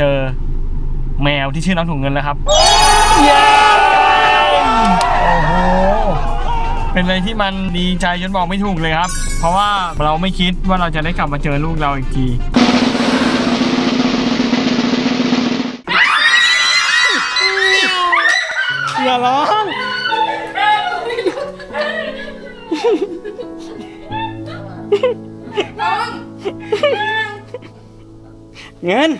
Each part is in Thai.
เจอแมวที่ชื่อน้องถุงเงินแล้วครับเย้โอ้โหเป็นอะไรที่มันดีใจจนบอกไม่ถูกเลยครับ เพราะว่าเราไม่คิดว่าเราจะได้กลับมาเจอลูกเราอีกทีอย่าร้องเงิน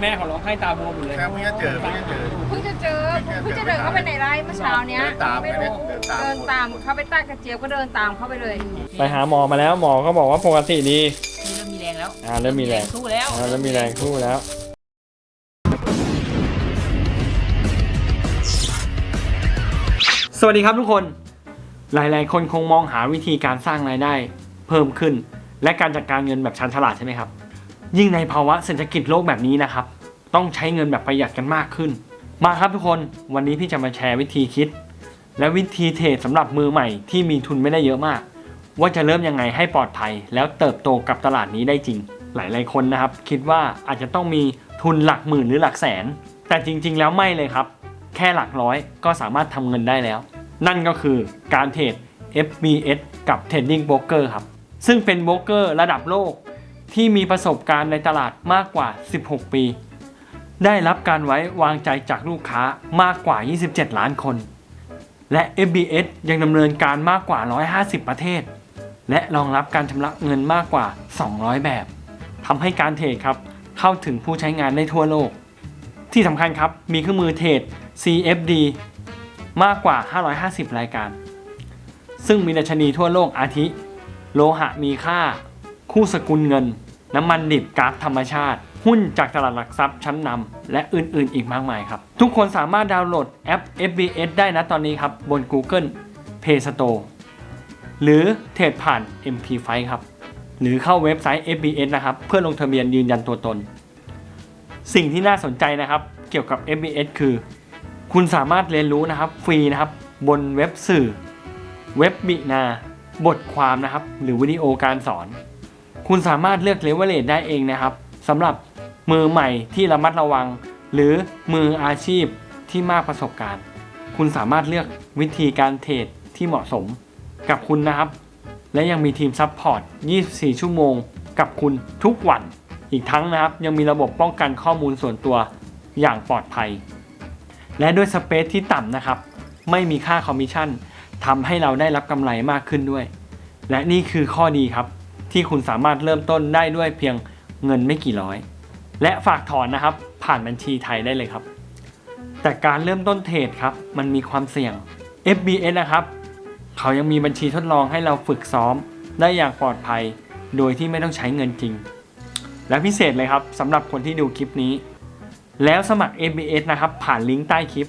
แม่เขาร้องไห้ตาบวมหมดเลยแค่เพิ่งจะเจอเพิ่งจะเจอ เพิ่งจะเจอเพิ่งจะเดินเข้าไปในไร่เมื่อเช้าเนี้ยเดินตามไม่รู้เดินตาม เดินตามเข้าไปใต้กระเจี๊ยบก็เดินตามเข้าไปเลย ไปหาหมอมาแล้วหมอก็บอกว่าปกติดีนี่เริ่มมีแรงแล้วอ่าเริ่มมีแรงสู้แล้ว อ่าเริ่มมีแรงคู่แล้วสวัสดีครับทุกคน หลาย ๆ คนคงมองหาวิธีการสร้างรายได้เพิ่มขึ้น และการจัดการเงินแบบชันฉลาดใช่ไหมครับ ยิ่งในภาวะเศรษฐกิจโลกแบบนี้นะครับ ต้องใช้เงินแบบประหยัดกันมากขึ้น มาครับทุกคนวันนี้พี่จะมาแชร์วิธีคิด และวิธีเทรดสำหรับมือใหม่ที่มีทุนไม่ได้เยอะมาก ว่าจะเริ่มยังไงให้ปลอดภัย แล้วเติบโตกับตลาดนี้ได้จริง หลายๆคนนะครับ คิดว่าอาจจะต้องมีทุนหลักหมื่นหรือหลักแสน แต่จริง ๆ แล้วไม่เลยครับ แค่หลักร้อยก็สามารถทำเงินได้แล้ว นั่นก็คือการเทรด FBS กับ Trading Broker ครับซึ่งเป็นโบรกเกอร์ระดับโลก ที่มีประสบการณ์ในตลาดมากกว่า 16 ปี ได้รับการไว้วางใจจากลูกค้ามากกว่า 27 ล้านคน และ FBS ยังดำเนินการมากกว่า 150 ประเทศ และรองรับการชำระเงินมากกว่า 200 แบบทำให้การเทรดครับ เข้าถึงผู้ใช้งานได้ทั่วโลก ที่สำคัญครับ มีเครื่องมือเทรด CFD มากกว่า 550 รายการ ซึ่งมีดัชนีทั่วโลกอาทิ โลหะมีค่า คู่สกุลเงิน น้ำมันดิบก๊าซธรรมชาติ หุ้นจากตลาดหลักทรัพย์ชั้นนำและอื่นๆ อีกมากมายครับ ทุกคนสามารถดาวน์โหลดแอป FBS ได้นะตอนนี้ครับ บน Google Play Store หรือเทรดผ่าน MP5 ครับ หรือเข้าเว็บไซต์ FBS นะครับ เพื่อลงทะเบียนยืนยันตัวตน สิ่งที่น่าสนใจนะครับ เกี่ยวกับ FBS คือ คุณสามารถเรียนรู้นะครับฟรีนะครับบนเว็บสื่อ เว็บบินาบทความนะครับ หรือวิดีโอการสอน คุณสามารถเลือกเลเวลเลตได้เองนะครับสำหรับมือใหม่ที่ระมัดระวัง หรือมืออาชีพที่มากประสบการณ์ คุณสามารถเลือกวิธีการเทรดที่เหมาะสมกับคุณนะครับ และยังมีทีมซัพพอร์ต 24 ชั่วโมง กับคุณทุกวัน อีกทั้งนะครับยังมีระบบป้องกันข้อมูลส่วนตัวอย่างปลอดภัย และด้วยสเปซที่ต่ำนะครับ ไม่มีค่าคอมมิชชั่นทำให้เราได้รับกำไรมากขึ้นด้วย และนี่คือข้อดีครับ ที่คุณสามารถเริ่มต้นได้ด้วยเพียงเงินไม่กี่ร้อย และฝากถอนนะครับ ผ่านบัญชีไทยได้เลยครับ แต่การเริ่มต้นเทรดครับ มันมีความเสี่ยง FBS นะครับ เขายังมีบัญชีทดลองให้เราฝึกซ้อม ได้อย่างปลอดภัย โดยที่ไม่ต้องใช้เงินจริง และพิเศษเลยครับสำหรับคนที่ดูคลิปนี้ แล้วสมัคร FBS นะครับผ่านลิงก์ใต้คลิป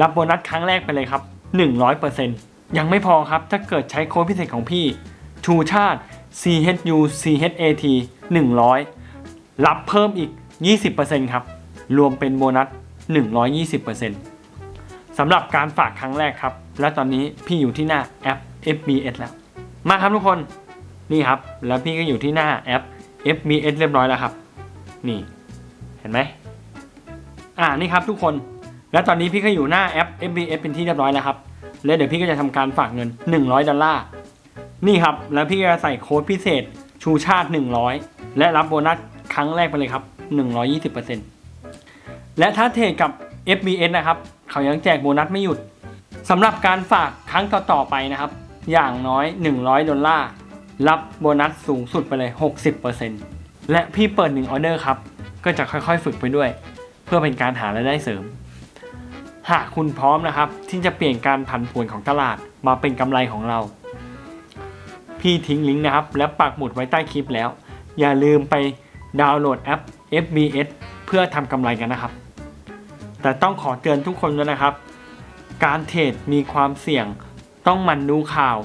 รับโบนัสครั้งแรกไปเลยครับ 100%ยังไม่พอครับถ้าเกิดใช้โค้ดพิเศษของพี่ ชูชาติ CHU CHAT 100 รับเพิ่มอีก 20%ครับ รวมเป็นโบนัส 120%สำหรับการฝากครั้งแรกครับ และตอนนี้พี่อยู่ที่หน้าแอป FBS แล้ว มาครับทุกคน นี่ครับ แล้วพี่ก็อยู่ที่หน้าแอป FBS เรียบร้อยแล้วครับ นี่ เห็นไหม อ่า นี่ครับทุกคน และตอนนี้พี่ก็อยู่หน้าแอป FBS เป็นที่เรียบร้อยแล้วครับ แล้วเดี๋ยวพี่ก็จะทำการฝากเงิน 100 ดอลลาร์ นี่ครับ แล้วพี่จะใส่โค้ดพิเศษชูชาติ 100 และรับโบนัสครั้งแรกไปเลยครับ 120%และถ้าเทรดกับ FBS นะครับ เขายังแจกโบนัสไม่หยุดสำหรับการฝากครั้งต่อๆไปนะครับ อย่างน้อย 100 ดอลลาร์ รับโบนัสสูงสุดไปเลย 60%และพี่เปิด1ออเดอร์ครับ ก็จะค่อยๆฝึกไปด้วย เพื่อเป็นการหารายได้เสริม หากคุณพร้อมนะครับ ที่จะเปลี่ยนการผันผวนของตลาดมาเป็นกำไรของเรา พี่ทิ้งลิงก์นะครับ และปักหมุดไว้ใต้คลิปแล้ว อย่าลืมไปดาวน์โหลดแอป FBS เพื่อทำกำไรกันนะครับ แต่ต้องขอเตือนทุกคนด้วยนะครับ การเทรดมีความเสี่ยง ต้องมันดูข่าว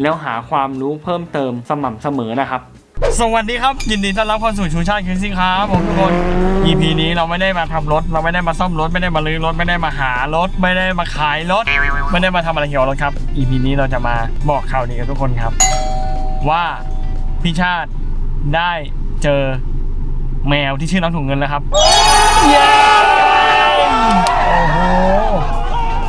แล้วหาความรู้เพิ่มเติมสม่ำเสมอนะครับสวัสดีครับ ยินดีต้อนรับเข้าสู่ชูชาติคินซิงครับผมทุกคน EP นี้เราไม่ได้มาทำรถ เราไม่ได้มาซ่อมรถ ไม่ได้มาลื้อรถ ไม่ได้มาหารถ ไม่ได้มาขายรถ ไม่ได้มาทำอะไรเกี่ยวกับรถครับ EP นี้เราจะมาบอกข่าวดีกับทุกคนครับ ว่าพี่ชาติได้เจอแมวที่ชื่อน้องถุงเงินแล้วครับ เย้โอ้โห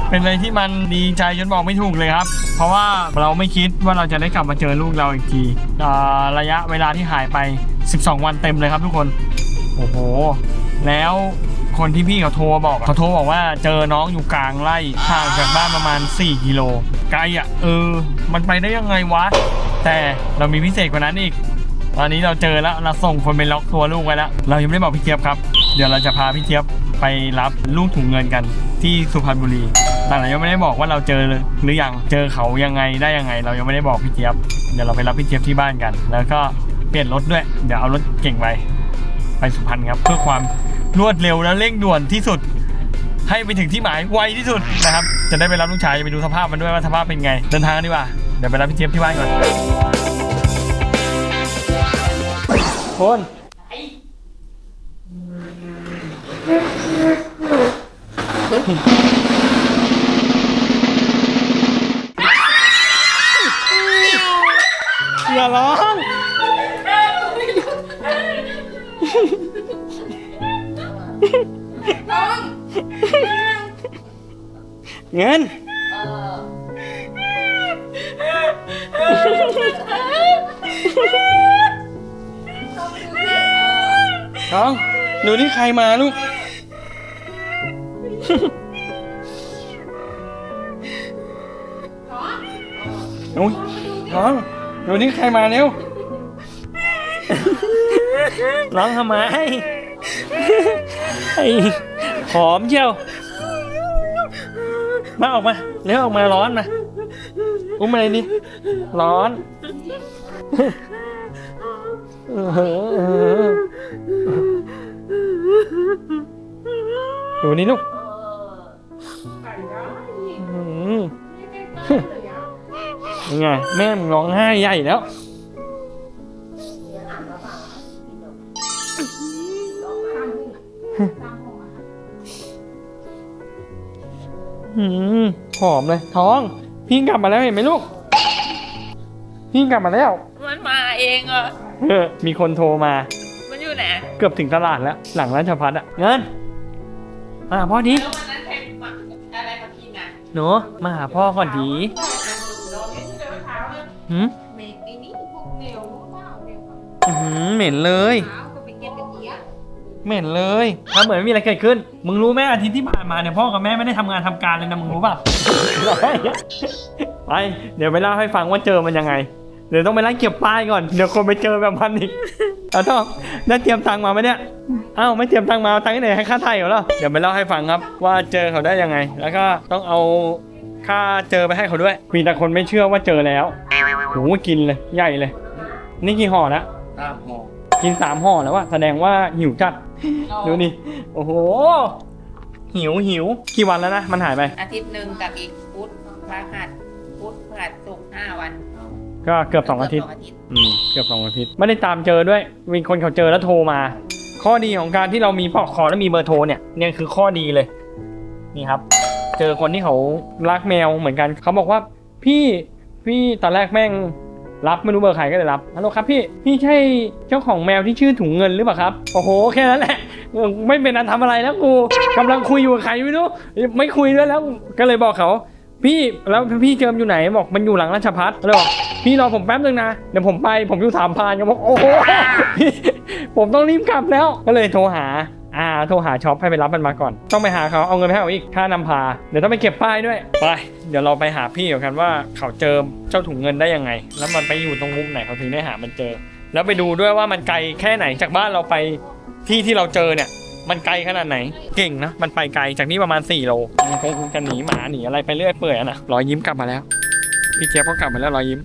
เป็นอะไรที่มันดีใจจนบอกไม่ถูกเลยครับ เพราะว่าเราไม่คิดว่าเราจะได้กลับมาเจอลูกเราอีกทีอ่าระยะเวลาที่หายไป 12 วันเต็มเลยครับทุกคน โอ้โห แล้วคนที่พี่เขาโทรบอกเขาโทรบอกว่าเจอน้องอยู่กลางไร่ห่างจากบ้านประมาณ 4 กิโล ไกลอะ เออ มันไปได้ยังไงวะ แต่เรามีพิเศษกว่านั้นอีก ตอนนี้เราเจอแล้วเราส่งคนไปล็อกตัวลูกไว้แล้ว เรายังไม่ได้บอกพี่เจี๊ยบครับ เดี๋ยวเราจะพาพี่เจี๊ยบไปรับลูกถุงเงินกันที่สุพรรณบุรีแต่เรายังไม่ได้บอกว่าเราเจอหรือยังเจอเขายังไงได้ยังไง เรายังไม่ได้บอกพี่เจี๊ยบเดี๋ยวเราไปรับพี่เจี๊ยบที่บ้านกัน แล้วก็เปลี่ยนรถด้วยเดี๋ยวเอารถเก่งไปไปสุพรรณครับ เพื่อความรวดเร็วและเร่งด่วนที่สุด ให้ไปถึงที่หมายไวที่สุดนะครับ จะได้ไปรับลูกชายจะไปดูสภาพมันด้วยว่าสภาพเป็นไง เดินทางกันดีกว่า เดี๋ยวไปรับพี่เจี๊ยบที่บ้านก่อนคนอย่าร้องเงิน น้องดูนี่ใครมาลูกนุ้ยน้องดูนี่ใครมาเร็ว ร้องทำไมไอ้หอมเชียว มาออกมาเร็วออกมาร้อนมาอุ้มมาเลยดิร้อน เออ ดูนี่ลูกอืมยังไงแม่มึงร้องไห้ใหญ่แล้วหืมหอมเลย ท้อง พี่กลับมาแล้วเห็นไหมลูก พี่กลับมาแล้ว มันมาเองเหรอเออมีคนโทรมา มันอยู่ไหน เกือบถึงตลาดแล้ว หลังราชพัฒอะเงิน มาหาพ่อดีแล้ววันนั้นใครมาอะไรมากินอะหนูมาหาพ่อก่อนดีหืมเมกไอ้นี่พวกเหนียวมากเหนียวอื้อหือเหม็นเลยขาก็ไปเก็บตะเกียบเหม็นเลยทำเหมือนไม่มีอะไรเกิดขึ้น มึงรู้ไหมอาทิตย์ที่ผ่านมาเนี่ยพ่อกับแม่ไม่ได้ทำงานทำการเลยนะมึงรู้ป่ะ ไป เดี๋ยวไปเล่าให้ฟังว่าเจอมันยังไง เดี๋ยวต้องไปไล่เก็บป้ายก่อน เดี๋ยวคนไปเจอแบบมันอีกเอาต้องได้เตรียมตังค์มาไหมเนี่ย อ้าวไม่เตรียมตังค์มาเอาตังค์ที่ไหนให้ค่าไทยเหรอล่ะเดี๋ยวไปเล่าให้ฟังครับ ว่าเจอเขาได้ยังไง แล้วก็ต้องเอาค่าเจอไปให้เขาด้วย มีแต่คนไม่เชื่อว่าเจอแล้วโหกินเลยใหญ่เลย นี่กี่ห่อแล้วตามหอกินสามห่อแล้วอะแสดงว่าหิวจัด ดูนี่ โอ้โห หิวหิวกี่วันแล้วนะ มันหายไป อาทิตย์หนึ่งกับอีกพุธพฤหัสพุธพฤหัสศุกร์ห้าวัน ก็เกือบสองอาทิตย์ เกืบสองอาทิตย์อืมเกือบสองอาทิตย์ไม่ได้ตามเจอด้วย มีคนเขาเจอแล้วโทรมา ข้อดีของการที่เรามีปลอกคอและมีเบอร์โทรเนี่ยเนี่ยคือข้อดีเลย นี่ครับ เจอคนที่เขารักแมวเหมือนกันเขาบอกว่า พี่พี่ตอนแรกแม่งรับไม่รู้เบอร์ใครก็เลยรับฮัลโหลครับพี่พี่ใช่เจ้าของแมวที่ชื่อถุงเงินหรือเปล่าครับโอ้โหแค่นั้นแหละเออไม่เป็นอันทำอะไรแล้วกูกำลังคุยอยู่กับใครไม่รู้ไม่คุยด้วยแล้ว ก็เลยบอกเขา พี่แล้วพี่เจิมอยู่ไหนบอกมันอยู่หลังราชพัฒน์เลยบอกพี่รอผมแป๊บนึงนะเดี๋ยวผมไปผมอยู่สามพานก็บอกโอ้โหพี่ผมต้องรีบกลับแล้วก็เลยโทรหาอ่าโทรหาช็อปให้ไปรับมันมาก่อน ต้องไปหาเขาเอาเงินไปให้เขาอีกค่านำพา เดี๋ยวต้องไปเก็บป้ายด้วย ไป เดี๋ยวเราไปหาพี่กันว่าเขาเจอเจ้าถุงเงินได้ยังไง แล้วมันไปอยู่ตรงมุมไหนเขาถึงได้หามันเจอ แล้วไปดูด้วยว่ามันไกลแค่ไหนจากบ้านเราไปที่ที่เราเจอเนี่ย มันไกลขนาดไหน เก่งนะ มันไปไกลจากนี่ประมาณ4โลมันคงจะหนีหมาหนีอะไรไปเรื่อยเปื่อยอะนะรอยยิ้มกลับมาแล้ว พี่เจี๊ยบก็กลับมาแล้วรอยยิ้ม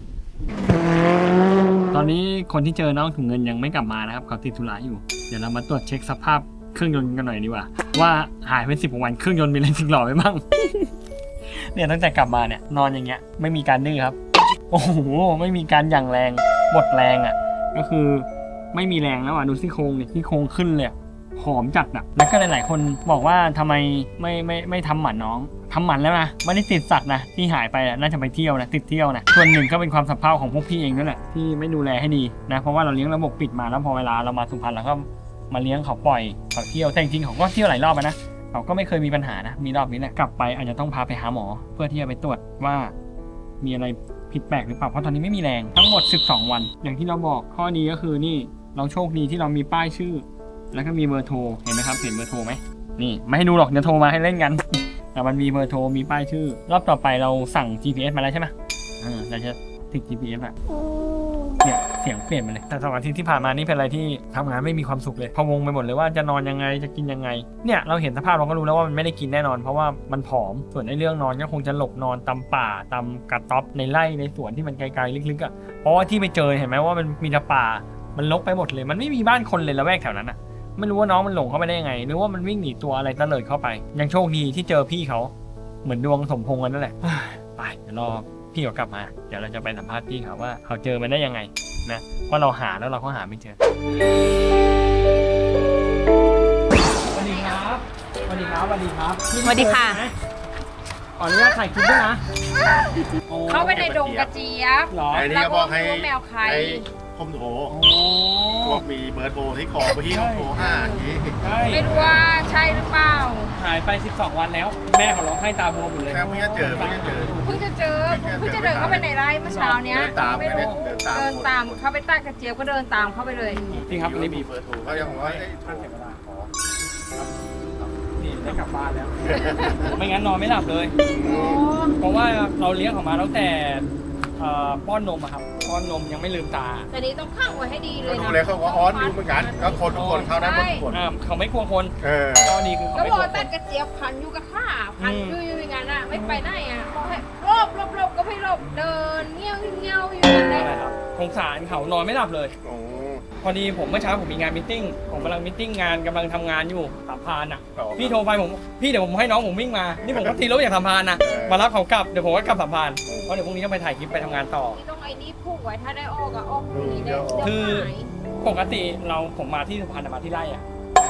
ตอนนี้คนที่เจอน้องถุงเงินยังไม่กลับมานะครับเขาติดธุระอยู่ เดี๋ยวเรามาตรวจเช็คสภาพเครื่องยนต์กันหน่อยดีกว่า ว่าหายไปสิบกว่าวันเครื่องยนต์มีอะไรสึกหล่อไปบ้างเนี่ยตั้งแต่กลับมาเนี่ยนอนอย่างเงี้ยไม่มีการดื้อครับ โอ้โหไม่มีการหยั่งแรงหมดแรงอะ ก็คือไม่มีแรงแล้วอะดูซี่โครงเนี่ยซี่โครงขึ้นเลยอะ หอมจัดอะแล้วก็หลาย ๆ คนบอกว่าทำไมไม่ไม่ไม่ทำหมันน้องทำหมันแล้วนะไม่ได้ติดสัตว์นะที่หายไปน่าจะไปเที่ยวนะติดเที่ยวนะส่วนหนึ่งก็เป็นความสับเพร่าของพวกพี่เองนั่นแหละที่ไม่ดูแลให้ดีนะเพราะว่าเราเลี้ยงระบบปิดมาแล้วพอเวลาเรามาสุพรรณเราก็มาเลี้ยงเขาปล่อยเขาเที่ยวแต่จริงๆเขาก็เที่ยวหลายรอบนะเขาก็ไม่เคยมีปัญหานะมีรอบนี้แหละกลับไปอาจจะต้องพาไปหาหมอ เพื่อที่จะไปตรวจว่า มีอะไรผิดแปลกหรือเปล่าเพราะตอนนี้ไม่มีแรงทั้งหมด 12 วัน อย่างที่เราบอกข้อดีก็คือนี่เราโชคดีที่เรามีป้ายชื่อ แล้วก็มีเบอร์โทร เห็นไหมครับ เห็นเบอร์โทรไหม นี่ ไม่ให้ดูหรอก เดี๋ยวโทรมาให้เล่นกัน แต่มันมีเบอร์โทร มีป้ายชื่อ รอบต่อไปเราสั่ง GPS มาแล้วใช่ไหมอ่าเราจะติด GPS อะเนี่ยเสียงเปลี่ยนไปเลย แต่สองอาทิตย์ที่ผ่านมานี่เป็นอะไรที่ทำงานไม่มีความสุขเลยพะวงไปหมดเลยว่าจะนอนยังไงจะกินยังไง เนี่ยเราเห็นสภาพเราก็รู้แล้วว่ามันไม่ได้กินแน่นอน เพราะว่ามันผอม ส่วนในเรื่องนอนก็คงจะหลบนอนตามป่าตามกระต๊อบในไร่ในสวนที่มันไกลๆลึกๆอะ เพราะว่าที่ไปเจอเห็นไหมว่ามันมีแต่ป่า มันลกไปหมดเลย มันไม่มีบ้านคนเลยละแวกแถวนั้นอะ ไม่รู้ว่าน้องมันหลงเข้าไปได้ยังไงหรือว่ามันวิ่งหนีตัวอะไรตะเลิดเข้าไป ยังโชคดีที่เจอพี่เขาเหมือนดวงสมพงษ์กันนั่นแหละไปเดี๋ยวรอพี่เขากลับมา เดี๋ยวเราจะไปสัมภาษณ์พี่เขาว่า เขาเจอมันได้ยังไงนะเพราะเราหาแล้วเราก็หาไม่เจอสวัสดีครับสวัสดีครับสวัสดีครับพี่สวัสดีค่ะเจอไหม ขออนุญาตถ่ายคลิปด้วยนะโอ้เข้าไปในดงกระเจี๊ยบ เหรอไอ้นี่ก็บอกให้แล้วก็รู้ว่าแมวใคร ให้ผมโทรโอ้บอกมีเบอร์โทรที่คอไปที่เขาโทรห้าอย่างนี้ใช่ไม่รู้ว่าใช่หรือเปล่า หายไป 12 วันแล้ว แม่เขาร้องไห้ตาบวมอยู่เลยแค่เพิ่งจะเจอเพิ่งจะเจอ เพิ่งจะเจอเพิ่งจะเดินเข้าไปในไร่เมื่อเช้าเนี้ยเดินตามไม่ไปเนี่ยรู้เดินตาม เดินตามเข้าไปใต้กระเจี๊ยบก็เดินตามเข้าไปเลย จริงครับอยู่นี่มีเบอร์โทรเขายังบอกว่าให้โทรนี่ ได้กลับบ้านแล้ว ไม่งั้นนอนไม่หลับเลย เพราะว่าเราเลี้ยงเขามาตั้งแต่เอ่อป้อนนมอะครับ ป้อนนมยังไม่ลืมตาแต่นี้ต้องข้างไว้ให้ดีเลก็ยดูนะเลยเขาก็อ้อนดูเหมือนกันก็คนทุกคนเข้าได้หมดทุกคนอ่าเขาไม่กลัวคนเออข้อดีคือเขาก็ไม่บกอกลัวว่าคตันดกระเจี๊ยบพันอยู่กับข้าพันอืม อยู่อยู่อย่างนั้นอะไม่ไปไหนอะบอกให้หลบหลบหลบก็ไม่หลบเดินเงี้ยวเงี้ยวอยู่อย่างนั้นอะไรครับสงสารเขานอนไม่หลับเลย โอ้ พอดีผมเมื่อเช้าผมมีงานมิทติ้งผมกำลังมิทติ้งงานกำลังทำงานอยู่สามพรานอะต่อพี่โทรไปผมพี่เดี๋ยวผมให้น้องผมวิ่งมานี่ผมก็ตีรถจากสามพรานนะมารับเขากลับเดี๋ยวผมก็กลับสามพรานเพราะเดี๋ยวพรุ่งนี้ต้องไปถ่ายคลิปไปทำงานต่อ ที่ต้องไอ้นี่ผูกไว้ถ้าได้ออกอะออกหนีได้เดี๋ยวคือหายปกติเราผมมาที่สุพรรณมาที่ไร่อะ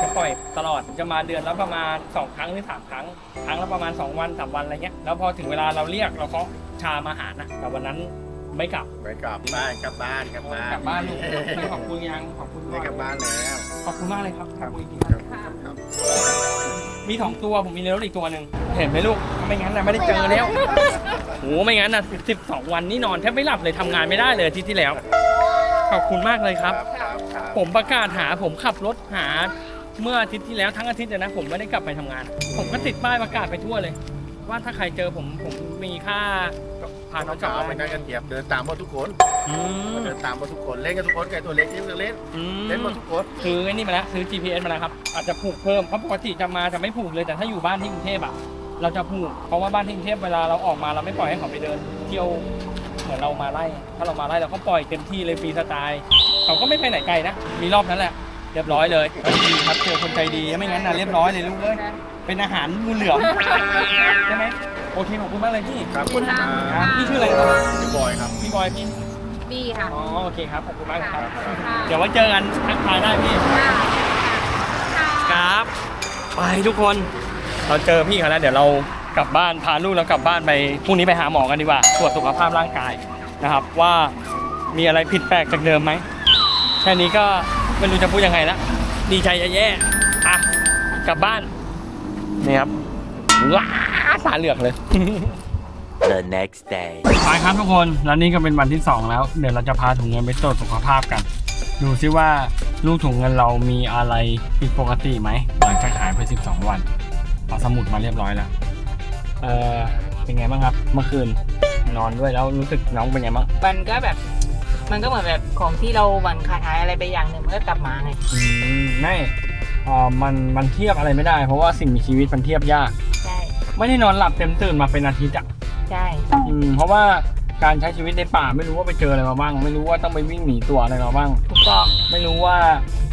จะปล่อยตลอดจะมาเดือนละประมาณ 2 ครั้งหรือ 3 ครั้ง ครั้งละประมาณ 2 วัน 3 วันอะไรเงี้ยแล้วพอถึงเวลาเราเรียกเราก็ชามาหานะแต่วันนั้น ไม่กลับ ไปกลับบ้านกลับบ้านกลับบ้านกลับบ้านลูกขอบคุณยังขอบคุณได้กลับบ้านแล้วขอบคุณมากเลยครับขอบคุณจริงๆคครัรับบครับมีสองตัวผมมีในรถอีกตัวหนึ่งเห็นไหมลูกไม่งั้นนะไม่ได้เจอแล้วโอ้ไม่งั้นนะ12วันนี่นอนแทบไม่หลับเลยทำงานไม่ได้เลยอาทิตย์ที่แล้ว ขอบคุณมากเลยครับ ครับครับผมประกาศหาผมขับรถหาเมื่ออาทิตย์ที่แล้วทั้งอาทิตย์เลยนะ ผมไม่ได้กลับไปทำงาน ผมก็ติดป้ายประกาศไปทั่วเลย ว่าถ้าใครเจอผมผมมีค่าพาน้องกลับเอาไปบ้านนั่งกันเทียบเดินตามหมดทุกคนอืมเดินตามหมดทุกคนเล่นกันทุกคนแกตัวเล็กที่เล่นอืเล่นหมมดทุกคนซื้อไอ้นี่มาแล้วซื้อ GPS มาแล้วครับอาจจะผูกเพิ่มเพราะปกติจะมาจะไม่ผูกเลยแต่ถ้าอยู่บ้านที่กรุงเทพอะเราจะผูกเพราะว่าบ้านที่กรุงเทพเวลาเราออกมาเราไม่ปล่อยให้เขาไปเดิน เที่ยวเหมือนเรามาไล่ถ้าเรามาไล่เราก็ปล่อยเต็มที่เลยฟรีสไตล์เขาก็ไม่ไปไหนไกลนะมีรอบนั้นแหละเรียบร้อยเลยดีครับเจอคนใจดีไม่งั้นนะเรียบร้อยเลยลูกเอ้ยเป็นอาหารงูเหลือมใช่ไหม โอเคขอบคุณมากเลยพี่ครับขอบคุณค่ะ ครับพี่ชื่ออะไรครับพี่บอยครับพี่บอยพี่ดีค่ะอ๋อโอเคครับขอบคุณมากครับขอบคุณค่ะเดี๋ยวไว้เจอกันทักทายได้พี่ครับ ไปทุกคน เราเจอพี่เขาแล้วเดี๋ยวเรากลับบ้านพาลูกเรากลับบ้านไปพรุ่งนี้ไปหาหมอกันดีกว่าตรวจสุขภาพร่างกายนะครับ ว่ามีอะไรผิดแปลกจากเดิมไหมแค่นี้ก็ไม่รู้จะพูดยังไงละดีใจจะแย่อะกลับบ้านนี่ครับ ว้าตาเหลือกเลย the next day. ไปครับทุกคนแล้วนี่ก็เป็นวันที่ 2 แล้ว เดี๋ยวเราจะพาถุงเงินไปตรวจสุขภาพกัน ดูซิว่าลูกถุงเงินเรามีอะไรผิดปกติไหมหลังจากหายไป 12 วันเอาสมุดมาเรียบร้อยแล้วเออเป็นไงบ้างครับ เมื่อคืนนอนด้วยแล้วรู้สึกน้องเป็นไงบ้างมันก็แบบ มันก็เหมือนแบบของที่เราหวั่นขาดหายอะไรไปอย่างหนึ่งมันก็กลับมาไง อืมไม่เออมันมันเทียบอะไรไม่ได้ เพราะว่าสิ่งมีชีวิตมันเทียบยาก ใช่ไม่ได้นอนหลับเต็มตื่นมาเป็นอาทิตย์อะใช่อืมเพราะว่าการใช้ชีวิตในป่าไม่รู้ว่าไปเจออะไรมาบ้าง ไม่รู้ว่าต้องไปวิ่งหนีตัวอะไรมาบ้าง ถูกต้องไม่รู้ว่า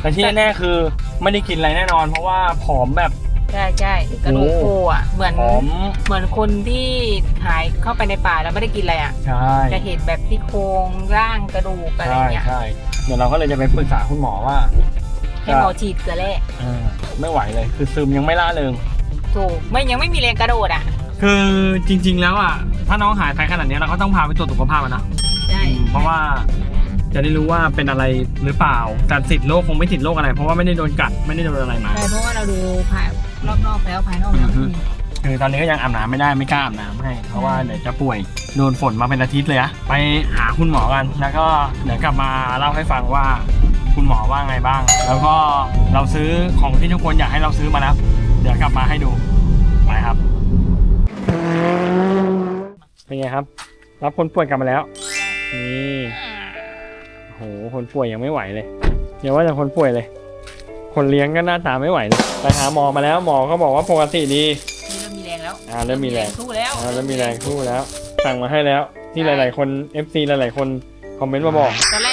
แต่ที่แน่ๆคือไม่ได้กินอะไรแน่นอน เพราะว่าผอมแบบ ใช่ใช่กระดูกโอ้โผล่อะเหมือนผอม เหมือนคนที่หายเข้าไปในป่าแล้วไม่ได้กินอะไรอะ ใช่จะเห็นแบบที่โครงร่างกระดูกอะไรใช่เงี้ยใช่เดี๋ยวเราก็เลยจะไปปรึกษาคุณหมอว่า ให้หมอฉีดเกลือแร่เออไม่ไหวเลย คือซึมยังไม่ล่าเริงถูกไม่ยังไม่มีแรงกระโดดอะคือจริง ๆ แล้วอะ ถ้าน้องหายไปขนาดนี้เราก็ต้องพาไปตรวจสุขภาพอะนะใช่เพราะว่าจะได้รู้ว่าเป็นอะไรหรือเปล่าแต่ติดโรคคงไม่ติดโรคอะไร เพราะว่าไม่ได้โดนกัดไม่ได้โดนอะไรมา ใช่เพราะว่าเราดูภายรอบนอกแล้วภายนอกแล้วอือฮึ คือตอนนี้ก็ยังอาบน้ำไม่ได้ไม่กล้าอาบน้ำให้ เพราะว่าเดี๋ยวจะป่วยโดนฝนมาเป็นอาทิตย์เลยอะไปหาคุณหมอกัน แล้วก็เดี๋ยวกลับมาเล่าให้ฟังว่า คุณหมอว่าไงบ้าง แล้วก็เราซื้อของที่ทุกคนอยากให้เราซื้อมาแล้วเดี๋ยวกลับมาให้ดูไปครับ เป็นไงครับ รับคนป่วยกลับมาแล้ว นี่โอ้โหคนป่วยยังไม่ไหวเลยอย่าว่าแต่คนป่วยเลย คนเลี้ยงก็หน้าตาไม่ไหวเลยไปหาหมอมาแล้วหมอก็บอกว่าปกติดีนี่เริ่มมีแรงแล้วอ่าเริ่มมีแรงสู้แล้วอ่าแล้วมีแรงคู่แล้ว สั่งมาให้แล้วที่หลาย ๆ คน FC หลาย ๆ คนคอมเมนต์มาบอกตอนแรกอะ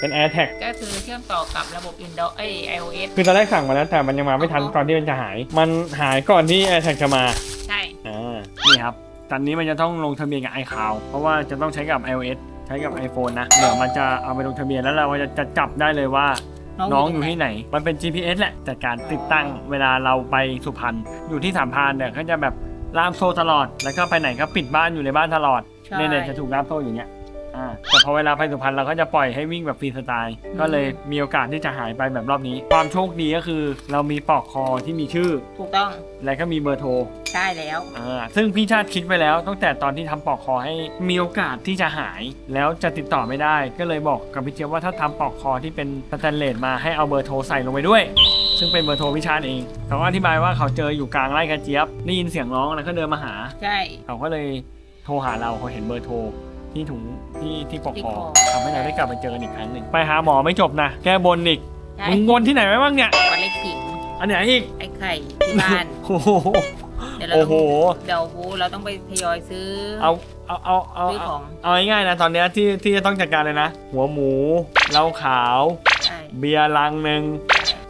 เป็น AirTag ก็คือเชื่อมต่อกับระบบ Windows เอ้ย iOS คือตอนแรกสั่งมาแล้วแต่มันยังมาไม่ทันตอนที่มันจะหาย มันหายก่อนที่ AirTag จะมาใช่ อ่านี่ครับตอนนี้มันจะต้องลงทะเบียนกับ iCloud เพราะว่าจะต้องใช้กับ iOS ใช้กับ iPhone นะเดี๋ยวมันจะเอาไปลงทะเบียนแล้วเราจะจะจับได้เลยว่า น้องอยู่ที่ไหน มันเป็น GPS แหละจัดการติดตั้งเวลาเราไปสุพรรณอยู่ที่สามพรานเนี่ยเขาจะแบบล่ามโซ่ตลอด แล้วก็ไปไหนก็ปิดบ้านอยู่ในบ้านตลอดใช่ เนี่ยเนี่ยจะถูกล่ามโซ่อย่างเงี้ย อ่าแต่พอเวลาไปสุพรรณเราก็จะปล่อยให้วิ่งแบบฟรีสไตล์ ก็เลยมีโอกาสที่จะหายไปแบบรอบนี้ ความโชคดีก็คือ เรามีปลอกคอที่มีชื่อ ถูกต้องและก็มีเบอร์โทร ใช่แล้ว อ่าซึ่งพี่ชาติคิดไว้แล้วตั้งแต่ตอนที่ทำปลอกคอให้มีโอกาสที่จะหายแล้วจะติดต่อไม่ได้ ก็เลยบอกกับพี่เจี๊ยบว่าถ้าทำปลอกคอที่เป็นสแตนเลสมาให้เอาเบอร์โทรใส่ลงไปด้วย ซึ่งเป็นเบอร์โทรพี่ชาติเองเขาก็อธิบายว่าเขาเจออยู่กลางไร่กระเจี๊ยบได้ยินเสียงร้องแล้วก็เดินมาหา ใช่ เขาก็เลยโทรหาเราเขาเห็นเบอร์โทร ที่ถุงที่ที่ปลอกคอที่คอทำให้เราได้กลับมาเจอกันอีกครั้งหนึ่งไปหาหมอไม่จบนะแก้บนอีกใช่มึงบนที่ไหนไว้บ้างเนี่ย วันเล็กขิงอันไหนอีกไอ้ไข่ที่บ้านโอ้โห เดี๋ยวเราโอ้ต้โห องเดี๋ยวบูเราต้องไปทยอยซื้อเอาเอาเอาเอาซื้อของเอาง่ายๆนะตอนเนี้ยที่ที่จะต้องจัดการเลยนะ หัวหมูเหล้าขาว ใช่ เบียร์ลังหนึ่ง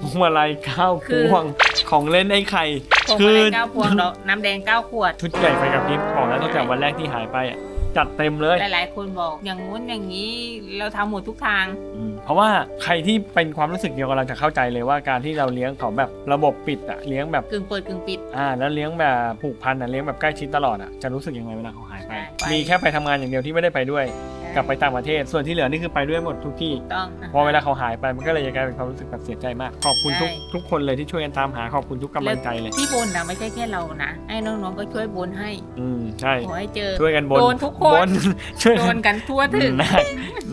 พวงมาลัยข้าวพคือ วงของเล่นไอ้ไข่ พวงคืมาอลัยเก้าพวงดอกน้ำแดงเก้าขวด ชุดใหญ่ไฟกับพริบบอกแล้วตั้งแต่วันแรกที่หายไปอะ จัดเต็มเลยหลายๆ คนบอกอย่างงู้นอย่างนี้เราทำหมดทุกทาง อืมเพราะว่าใครที่เป็นความรู้สึกเดียวกับเราจะเข้าใจเลยว่าการที่เราเลี้ยงเขาแบบระบบปิดอะเลี้ยงแบบกึ่งเปิดกึ่งปิด อ่าแล้วเลี้ยงแบบผูกพันอะเลี้ยงแบบใกล้ชิดตลอดอะจะรู้สึกยังไงเวลาเขาหายไป ใช่ไปมีแค่ไปทำงานอย่างเดียวที่ไม่ได้ไปด้วย กลับไปต่างประเทศ ส่วนที่เหลือนี่คือไปด้วยหมดทุกที่ ต้องพอเวลาเขาหายไปมันก็เลยจะกลายเป็นความรู้สึกแบบเสียใจมาก ขอบคุณทุกใช่ทุกคนเลยที่ช่วยกันตามหาขอบคุณทุกกำลังใจเลยที่บนนะไม่ใช่แค่เรานะให้น้องๆก็ช่วยบนให้อืมใช่ ขอให้เจอช่วยกันบนโดนทุกคน บนช่วยโดนกันทั่วถึงหนัก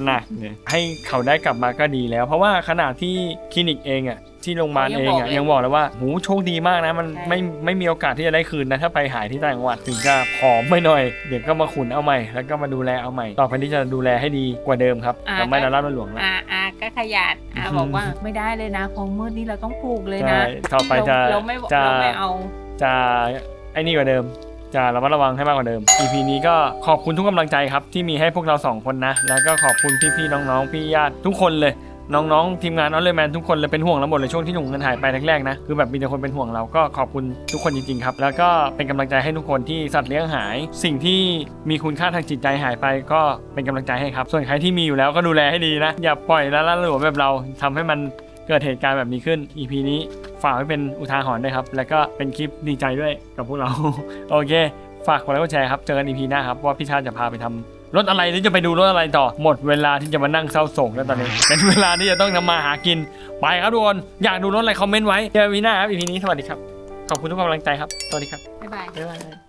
หนักเนี่ยให้เขาได้กลับมาก็ดีแล้ว เพราะว่าขณะที่คลินิกเองอะที่โรงพยาบาลเองอะยังบอกเลยว่าหูโชคดีมากนะ มันใช่ไม่ไม่มีโอกาสที่จะได้คืนนะถ้าไปหายที่ต่างจังหวัดถึงจะผอมไม่หน่อย เดี๋ยวก็มาขุนเอาใหม่ แล้วก็มาดูแลเอาใหม่ ต่อไปที่จะดูแลให้ดีกว่าเดิมครับแต่ไม่ละลาบละหลวงแล้วอาอาก็ขยันอาอืมบอกว่าไม่ได้เลยนะของมืดนี่เราต้องปลูกเลยใช่นะต่อไปจะเราเราไม่จะเราไม่เอาจะไอ้นี่กว่าเดิม จะระมัดระวังให้มากกว่าเดิม EP นี้ก็ขอบคุณทุกกำลังใจครับ ที่มีให้พวกเราสองคนนะ แล้วก็ขอบคุณพี่ๆน้องๆ พี่ญาติทุกคนเลย น้องๆ ทีมงานออลเลแมนทุกคนเลยเป็นห่วงเราหมดเลยช่วงที่หนุ่มเงินหายไปแรกๆนะคือแบบมีแต่คนเป็นห่วงเราก็ขอบคุณทุกคนจริงๆครับ แล้วก็เป็นกำลังใจให้ทุกคนที่สัตว์เลี้ยงหาย สิ่งที่มีคุณค่าทางจิตใจหายไป ก็เป็นกำลังใจให้ครับ ส่วนใครที่มีอยู่แล้วก็ดูแลให้ดีนะ อย่าปล่อยละละหลวมแบบเราทำให้มัน เกิดเหตุการณ์แบบนี้ขึ้น EP นี้ฝากไว้เป็นอุทาหรณ์ด้วยครับ แล้วก็เป็นคลิปดีใจด้วยกับพวกเรา โอเค ฝากกดไลค์กดแชร์ครับ เจอกัน EP หน้าครับว่าพี่ชาติจะพาไปทำรถอะไรหรือจะไปดูรถอะไรต่อ หมดเวลาที่จะมานั่งเศร้าโศกแล้วตอนนี้ เป็นเวลาที่จะต้องทำมาหากิน ไปครับทุกคน อยากดูรถอะไรคอมเมนต์ไว้ เจอกัน EP หน้าครับ EP นี้สวัสดีครับ ขอบคุณทุกกำลังใจครับ สวัสดีครับ บ๊ายบาย บ๊ายบาย